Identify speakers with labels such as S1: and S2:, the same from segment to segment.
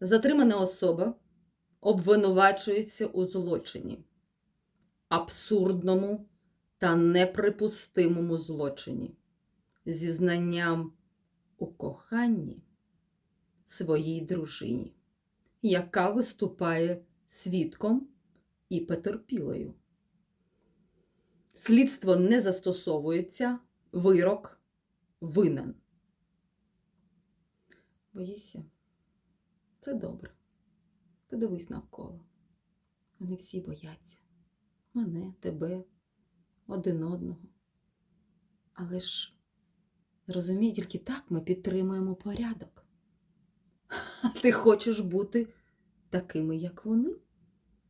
S1: Затримана особа обвинувачується у злочині, абсурдному та неприпустимому злочині, зі знанням у коханні своїй дружині, яка виступає свідком і потерпілою. Слідство не застосовується, вирок винен. Боїшся? Це добре. Подивись навколо. Вони всі бояться. Мене, тебе, один одного. Але ж, зрозумій, тільки так ми підтримуємо порядок. А ти хочеш бути такими, як вони?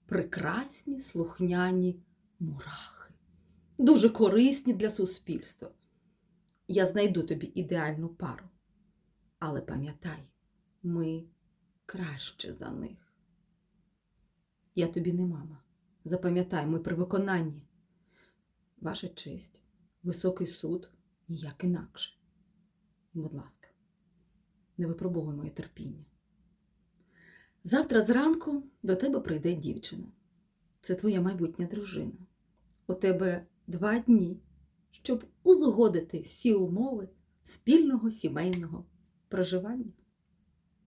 S1: Прекрасні, слухняні мурахи. Дуже корисні для суспільства. Я знайду тобі ідеальну пару. Але пам'ятай, ми краще за них. Я тобі не мама. Запам'ятай, ми при виконанні. Ваша честь, високий суд, ніяк інакше. Будь ласка, не випробовуй моє терпіння. Завтра зранку до тебе прийде дівчина. Це твоя майбутня дружина. У тебе два дні, щоб узгодити всі умови спільного сімейного проживання.